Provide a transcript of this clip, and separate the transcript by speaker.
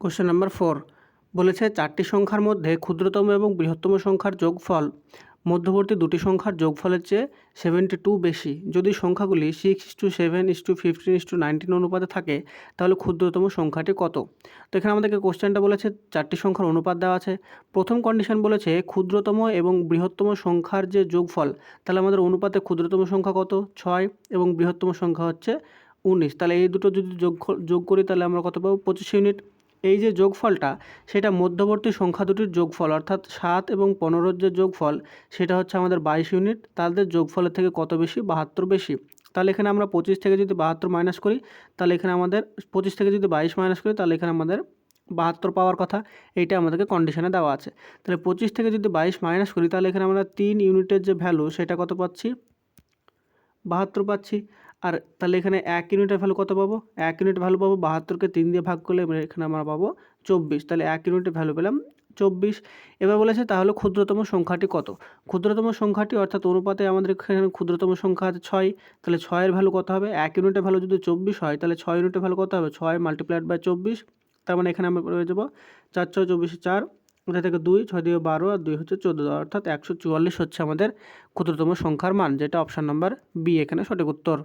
Speaker 1: Question number four বলেছে চারটি সংখ্যার মধ্যে ক্ষুদ্রতম এবং বৃহত্তম সংখ্যার যোগফল, মধ্যবর্তী দুটি সংখ্যার যোগফলের চেয়ে সেভেন্টি টু বেশি। যদি সংখ্যাগুলি six is to seven is to fifteen is to nineteen অনুপাতে থাকে, তাহলে ক্ষুদ্রতম সংখ্যাটি কত? তো এখানে আমাদেরকে কোশ্চেনটা বলেছে, চারটি সংখ্যার অনুপাত দেওয়া আছে। প্রথম কন্ডিশন বলেছে ক্ষুদ্রতম এবং বৃহত্তম সংখ্যার যে যোগফল, তাহলে আমাদের অনুপাতে ক্ষুদ্রতম সংখ্যা কত? ছয় এবং বৃহত্তম সংখ্যা হচ্ছে উনিশ। তাহলে এই দুটো যদি যোগ যোগ করি, তাহলে আমরা কত পাবো? পঁচিশ ইউনিট। এই যে যোগফলটা, সেটা মধ্যবর্তী সংখ্যা দুটির যোগফল, অর্থাৎ সাত এবং পনেরোর যে যোগফল, সেটা হচ্ছে আমাদের বাইশ ইউনিট, তাদের যোগফলের থেকে কত বেশি? বাহাত্তর বেশি। তাহলে এখানে আমরা পঁচিশ থেকে যদি বাহাত্তর মাইনাস করি, তাহলে এখানে আমাদের, পঁচিশ থেকে যদি বাইশ মাইনাস করি, তাহলে এখানে আমাদের বাহাত্তর পাওয়ার কথা, এইটা আমাদেরকে কন্ডিশনে দেওয়া আছে। তাহলে পঁচিশ থেকে যদি বাইশ মাইনাস করি, তাহলে এখানে আমরা তিন ইউনিটের যে ভ্যালু সেটা কত পাচ্ছি? বাহাত্তর পাচ্ছি। আর তাহলে এখানে এক ইউনিটের ভ্যালু কত পাবো? এক ইউনিট ভ্যালু পাবো বাহাত্তরকে তিন দিয়ে ভাগ করলে এখানে আমরা পাবো চব্বিশ। তাহলে এক ইউনিটের ভ্যালু পেলাম চব্বিশ। এবার বলেছে তাহলে ক্ষুদ্রতম সংখ্যাটি কত? ক্ষুদ্রতম সংখ্যাটি অর্থাৎ অনুপাতে আমাদের এখানে ক্ষুদ্রতম সংখ্যা আছে ছয়। তাহলে ছয়ের ভ্যালু কত হবে? এক ইউনিটের ভ্যালু যদি চব্বিশ হয়, তাহলে ছয় ইউনিটের ভ্যালু কত হবে? ছয় মাল্টিপ্লাইড বাই চব্বিশ। তার মানে এখানে আমরা পেয়ে যাব চার ছয় চব্বিশে চার। ওটা থেকে দুই, ছয় দিয়ে বারো আর দুই হচ্ছে চোদ্দ। অর্থাৎ একশো চুয়াল্লিশ হচ্ছে আমাদের ক্ষুদ্রতম সংখ্যার মান, যেটা অপশান নাম্বার বি এখানে সঠিক উত্তর।